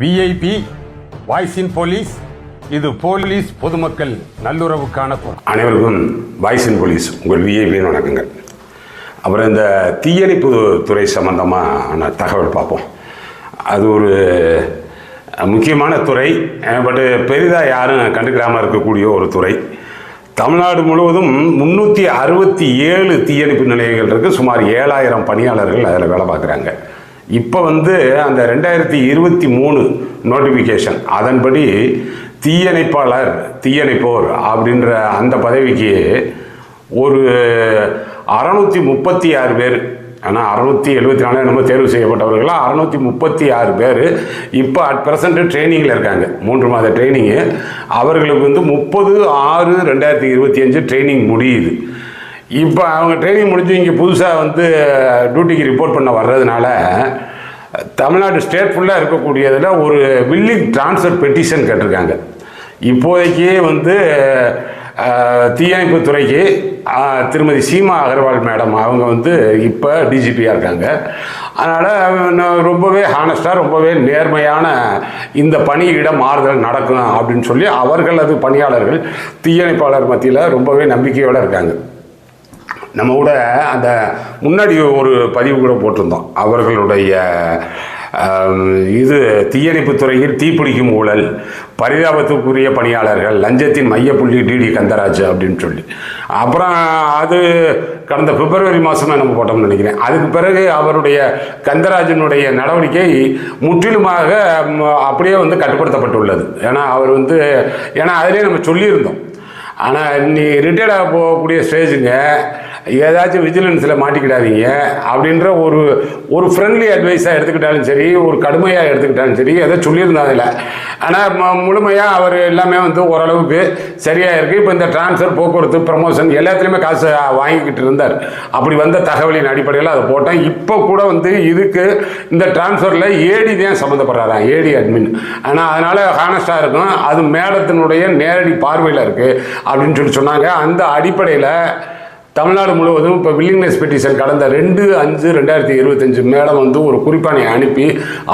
VIP voice in police இது police பொதுமக்கள் நல்லுறவுக்கான குரல். அனைவருக்கும் வாய்ஸ் இன் போலீஸ் உங்கள் விஐபின்னு வணக்கங்கள். அப்புறம் இந்த தீயணைப்பு துறை சம்மந்தமான தகவல் பார்ப்போம். அது ஒரு முக்கியமான துறை பட் பெரிதாக யாரும் கண்டுக்கிறாமல் இருக்கக்கூடிய ஒரு துறை. தமிழ்நாடு முழுவதும் முந்நூற்றி அறுபத்தி ஏழு தீயணைப்பு நிலையங்கள் இருக்குது சுமார் ஏழாயிரம் பணியாளர்கள் அதில் வேலை பார்க்குறாங்க. இப்போ வந்து அந்த ரெண்டாயிரத்தி இருபத்தி மூணு நோட்டிஃபிகேஷன் அதன்படி தீயணைப்பாளர் தீயணைப்போர் அப்படின்ற அந்த பதவிக்கு ஒரு அறநூற்றி முப்பத்தி ஆறு பேர் ஆனால் அறநூற்றி எழுபத்தி நாலு நம்ம தேர்வு செய்யப்பட்டவர்களாக அறநூற்றி முப்பத்தி ஆறு பேர் இப்போ அட் ப்ரெசண்ட்டு ட்ரைனிங்கில் இருக்காங்க. மூன்று மாத ட்ரைனிங்கு அவர்களுக்கு வந்து முப்பது ஆறு ரெண்டாயிரத்தி இருபத்தி அஞ்சு ட்ரைனிங் முடியுது. இப்போ அவங்க ட்ரைனிங் முடிஞ்சு இங்கே புதுசாக வந்து டியூட்டிக்கு ரிப்போர்ட் பண்ண வர்றதுனால தமிழ்நாடு ஸ்டேட் ஃபுல்லாக இருக்கக்கூடியதில் ஒரு வில்லிங் ட்ரான்ஸ்ஃபர் பெட்டிஷன் கேட்டிருக்காங்க. இப்போதைக்கு வந்து தீயணைப்பு துறைக்கு திருமதி சீமா அகர்வால் மேடம் அவங்க வந்து இப்போ டிஜிபியாக இருக்காங்க. அதனால் ரொம்பவே ஹானஸ்டாக ரொம்பவே நேர்மையான இந்த பணியிட மாறுதல் நடக்கும் அப்படின்னு சொல்லி அவர்களது பணியாளர்கள் தீயணைப்பாளர் மத்தியில் ரொம்பவே நம்பிக்கையோடு இருக்காங்க. நம்ம கூட அந்த முன்னாடி ஒரு பதிவு கூட போட்டிருந்தோம். அவர்களுடைய இது தீயணைப்பு துறையில் தீப்பிடிக்கும் ஊழல் பரிதாபத்துக்குரிய பணியாளர்கள் லஞ்சத்தின் மையப்புள்ளி டிடி கந்தராஜ் அப்படின்னு சொல்லி. அப்புறம் அது கடந்த பிப்ரவரி மாதமே நம்ம போட்டோம்னு நினைக்கிறேன். அதுக்கு பிறகு அவருடைய கந்தராஜனுடைய நடவடிக்கை முற்றிலுமாக அப்படியே வந்து கட்டுப்படுத்தப்பட்டுள்ளது. ஏன்னா அவர் வந்து ஏன்னா அதிலே நம்ம சொல்லியிருந்தோம். ஆனால் நீ ரிட்டையர்ட் ஆக போகக்கூடிய ஸ்டேஜுங்க ஏதாச்சும் விஜிலன்ஸில் மாட்டிக்கிடாதீங்க அப்படின்ற ஒரு ஒரு ஃப்ரெண்ட்லி அட்வைஸாக எடுத்துக்கிட்டாலும் சரி ஒரு கடுமையாக எடுத்துக்கிட்டாலும் சரி எதை சொல்லியிருந்தாங்க இல்லை. ஆனால் ம- முழுமையாக அவர் எல்லாமே வந்து ஓரளவுக்கு சரியாக இருக்குது இப்போ இந்த ட்ரான்ஸ்ஃபர் போக்குவரத்து ப்ரமோஷன் எல்லாத்துலேயுமே காசு வாங்கிக்கிட்டு இருந்தார். அப்படி வந்த தகவலின் அடிப்படையில் அதை போட்டேன். இப்போ கூட வந்து இதுக்கு இந்த ட்ரான்ஸ்ஃபரில் ஏடி தான் சம்மந்தப்படுறாராம் ஏடி அட்மின் ஆனால் அதனால் ஹானஸ்டாக இருக்கும் அது மேடத்தினுடைய நேரடி பார்வையில் இருக்குது அப்படின்னு சொல்லி சொன்னாங்க. அந்த அடிப்படையில் தமிழ்நாடு முழுவதும் இப்போ வில்லிங்னஸ் பெட்டிஷன் கடந்த ரெண்டு அஞ்சு ரெண்டாயிரத்தி இருபத்தஞ்சு மேடம் வந்து ஒரு குறிப்பானை அனுப்பி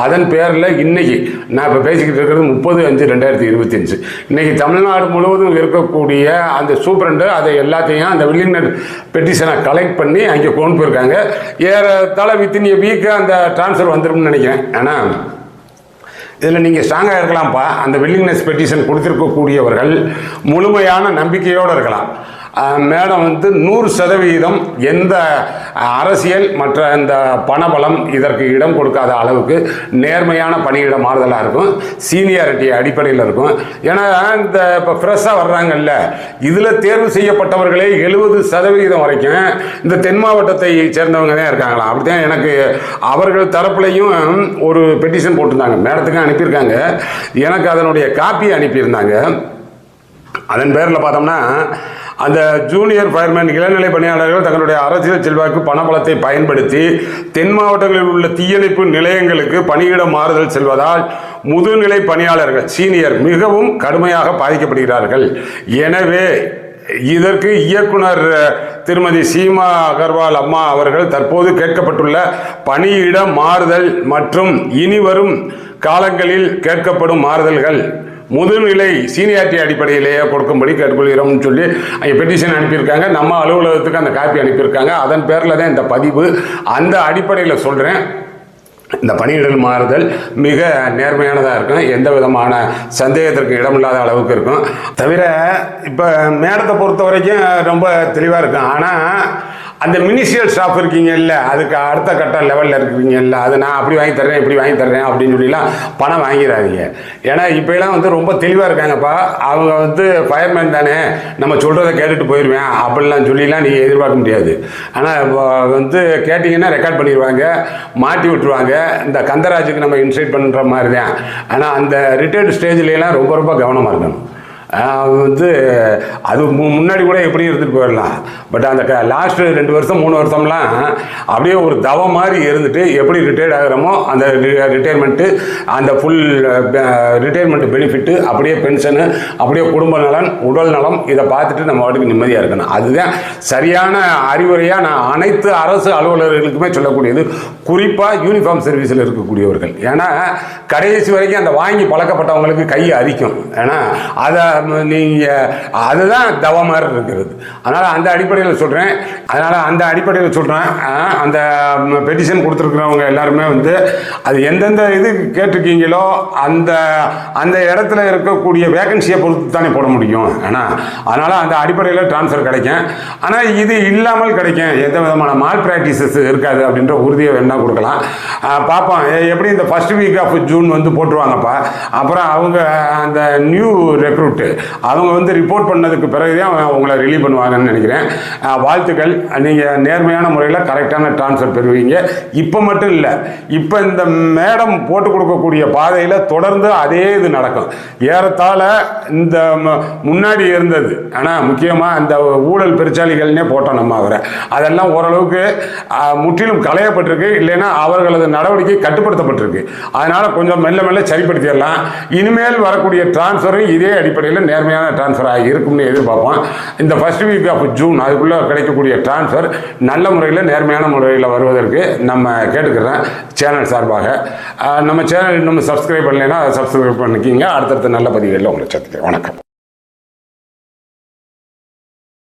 அதன் பேரில் இன்னைக்கு நான் இப்போ பேசிக்கிட்டு இருக்கிறது முப்பது அஞ்சு ரெண்டாயிரத்தி இருபத்தஞ்சு. இன்னைக்கு தமிழ்நாடு முழுவதும் இருக்கக்கூடிய அந்த சூப்பரண்டு அதை எல்லாத்தையும் அந்த வில்லிங்னஸ் பெட்டிஷனை கலெக்ட் பண்ணி அங்கே கொண்டு போயிருக்காங்க. ஏறத்தாழ வித்தின் எ வீக்கு அந்த ட்ரான்ஸ்ஃபர் வந்துரும்னு நினைக்கிறேன். ஆனால் இதில் நீங்கள் ஸ்ட்ராங்காக இருக்கலாம்ப்பா. அந்த வில்லிங்னஸ் பெட்டிஷன் கொடுத்துருக்கக்கூடியவர்கள் முழுமையான நம்பிக்கையோடு இருக்கலாம். மேடம் வந்து நூறு சதவீதம் எந்த அரசியல் மற்ற இந்த பணபலம் இதற்கு இடம் கொடுக்காத அளவுக்கு நேர்மையான பணியிட மாறுதலாக இருக்கும். சீனியாரிட்டி அடிப்படையில் இருக்கும். ஏன்னா இந்த இப்போ ஃப்ரெஷ்ஷாக வர்றாங்கல்ல இதில் தேர்வு செய்யப்பட்டவர்களே எழுபது சதவிகிதம் வரைக்கும் இந்த தென் மாவட்டத்தை சேர்ந்தவங்க தான் இருக்காங்களாம். அப்படித்தான் எனக்கு அவர்கள் தரப்புலையும் ஒரு பெட்டிஷன் போட்டிருந்தாங்க. மேடத்துக்கும் அனுப்பியிருக்காங்க. எனக்கு அதனுடைய காப்பி அனுப்பியிருந்தாங்க. அதன் பேரில் பார்த்தோம்னா அந்த ஜூனியர் ஃபயர்மேன் இளநிலை பணியாளர்கள் தங்களுடைய அரசியல் செல்வாக்கு பணபலத்தை பயன்படுத்தி தென் மாவட்டங்களில் உள்ள தீயணைப்பு நிலையங்களுக்கு பணியிட மாறுதல் செல்வதால் முதுநிலை பணியாளர்கள் சீனியர் மிகவும் கடுமையாக பாதிக்கப்படுகிறார்கள். எனவே இதற்கு இயக்குனர் திருமதி சீமா அகர்வால் அம்மா அவர்கள் தற்போது கேட்கப்பட்டுள்ள பணியிட மாறுதல் மற்றும் இனிவரும் காலங்களில் கேட்கப்படும் மாறுதல்கள் முதுநிலை சீனியாரிட்டி அடிப்படையிலேயே கொடுக்கும்படி கேட்டுக்கொள்கிறோம்னு சொல்லி அங்கே பெட்டிஷன் அனுப்பியிருக்காங்க. நம்ம அலுவலகத்துக்கு அந்த காப்பி அனுப்பியிருக்காங்க. அதன் பேரில் தான் இந்த பதிவு. அந்த அடிப்படையில் சொல்கிறேன் இந்த பணியிடல் மாறுதல் மிக நேர்மையானதாக இருக்கும். எந்த விதமான சந்தேகத்திற்கு இடமில்லாத அளவுக்கு இருக்கும். தவிர இப்போ மேடத்தை பொறுத்த வரைக்கும் ரொம்ப தெளிவாக இருக்கும். ஆனால் அந்த மினிஸ்ட்ரியல் ஸ்டாஃப் இருக்கீங்கல்ல அதுக்கு அடுத்த கட்ட லெவலில் இருக்கீங்கல்ல அது நான் அப்படி வாங்கி தர்றேன் இப்படி வாங்கி தர்றேன் அப்படின்னு சொல்லிலாம் பணம் வாங்கிடாதீங்க. ஏன்னா இப்போலாம் வந்து ரொம்ப தெளிவாக இருக்காங்கப்பா. அவங்க வந்து ஃபயர்மேன் தானே நம்ம சொல்கிறத கேட்டுட்டு போயிடுவேன் அப்படிலாம் சொல்லிலாம் நீங்கள் எதிர்பார்க்க முடியாது. ஆனால் இப்போ வந்து கேட்டிங்கன்னா ரெக்கார்ட் பண்ணிடுவாங்க மாட்டி விட்டுருவாங்க. இந்த கந்தராஜுக்கு நம்ம இன்சைட் பண்ணுற மாதிரி தான் ஆனால் அந்த ரிட்டையர்டு ஸ்டேஜ்லாம் ரொம்ப ரொம்ப கவனமாக இருக்கணும். வந்து அது மு- முன்னாடி கூட எப்படி இருந்துட்டு போயிடலாம். பட் அந்த லாஸ்ட் ரெண்டு வருஷம் மூணு வருஷம்லாம் அப்படியே ஒரு தவ மாதிரி இருந்துட்டு எப்படி ரிட்டையர்ட் ஆகிறோமோ அந்த ரிட்டையர்மெண்ட்டு அந்த ஃபுல் ரிட்டையர்மெண்ட் பெனிஃபிட்டு அப்படியே பென்ஷனு அப்படியே குடும்ப நலன் உடல் நலம் இதை பார்த்துட்டு நம்ம வாட்டுக்கு நிம்மதியாக இருக்கணும். அதுதான் சரியான அறிவுரையாக நான் அனைத்து அரசு அலுவலர்களுக்குமே சொல்லக்கூடியது. குறிப்பாக யூனிஃபார்ம் சர்வீஸில் இருக்கக்கூடியவர்கள். ஏன்னா கடைசி வரைக்கும் அந்த வாங்கி பழக்கப்பட்டவங்களுக்கு கை அரிக்கும். ஏன்னா அதை நீங்கள் அதுதான் தவ மாதிரி இருக்கிறது. அதனால் அந்த அடிப்படையில் சொல்கிறேன் அதனால் அந்த அடிப்படையில் சொல்கிறேன் அந்த பெட்டிஷன் கொடுத்துருக்குறவங்க எல்லாருமே வந்து அது எந்தெந்த இது கேட்டிருக்கீங்களோ அந்த அந்த இடத்துல இருக்கக்கூடிய வேகன்சியை பொறுத்து தானே போட முடியும். ஏன்னா அதனால் அந்த அடிப்படையில் ட்ரான்ஸ்ஃபர் கிடைக்கும். ஆனால் இது இல்லாமல் கிடைக்கும். எந்த விதமான மால் ப்ராக்டிசஸ் இருக்காது அப்படின்ற உறுதியை வேணா கொடுக்கலாம். பார்ப்போம். எப்படி இந்த ஃபஸ்ட் வீக் ஆஃப் ஜூன் வந்து போட்டுருவாங்கப்பா. அப்புறம் அவங்க அந்த நியூ ரெக்ரூட்டு அவங்க வந்து ரிப்போர்ட் பண்ணதுக்கு பிறகு தான் உங்களை ரிலீவ் பண்ணுவாங்கன்னு நினைக்கிறேன். வாழ்த்துக்கள். நீங்கள் நேர்மையான முறையில் கரெக்டான ட்ரான்ஸ்ஃபர் பெறுவீங்க. இப்போ மட்டும் இல்லை இப்போ இந்த மேடம் போட்டு கொடுக்கக்கூடிய பாதையில் தொடர்ந்து அதே இது நடக்கும். ஏறத்தாழ இந்த முன்னாடி இருந்தது. ஆனால் முக்கியமாக அந்த ஊழல் பெருச்சாளிகள்னே போட்டோம் நம்ம அவரை. அதெல்லாம் ஓரளவுக்கு முற்றிலும் களையப்பட்டிருக்கு. இல்லைன்னா அவர்களது நடவடிக்கை கட்டுப்படுத்தப்பட்டிருக்கு. அதனால் கொஞ்சம் மெல்ல மெல்ல சரிப்படுத்திடலாம். இனிமேல் வரக்கூடிய டிரான்ஸ்ஃபரும் இதே அடிப்படையில் நேர்மையான டிரான்ஸ்ஃபராக இருக்கும்னு எதிர்பார்ப்போம். இந்த ஃபர்ஸ்ட் வீக் ஆஃப் ஜூன் அதுக்குள்ளே கிடைக்கக்கூடிய டிரான்ஸ்ஃபர் நல்ல முறையில் நேர்மையான முறையில் வருவதற்கு நம்ம கேட்டுக்கிறேன் சேனல் சார்பாக. நம்ம சேனல் இன்னும் சப்ஸ்கிரைப் பண்ணலைன்னா சப்ஸ்கிரைப் பண்ணிக்கிங்க. அடுத்தடுத்த நல்ல பதிவுகளில் உங்களை சந்திக்கிறேன். வணக்கம்.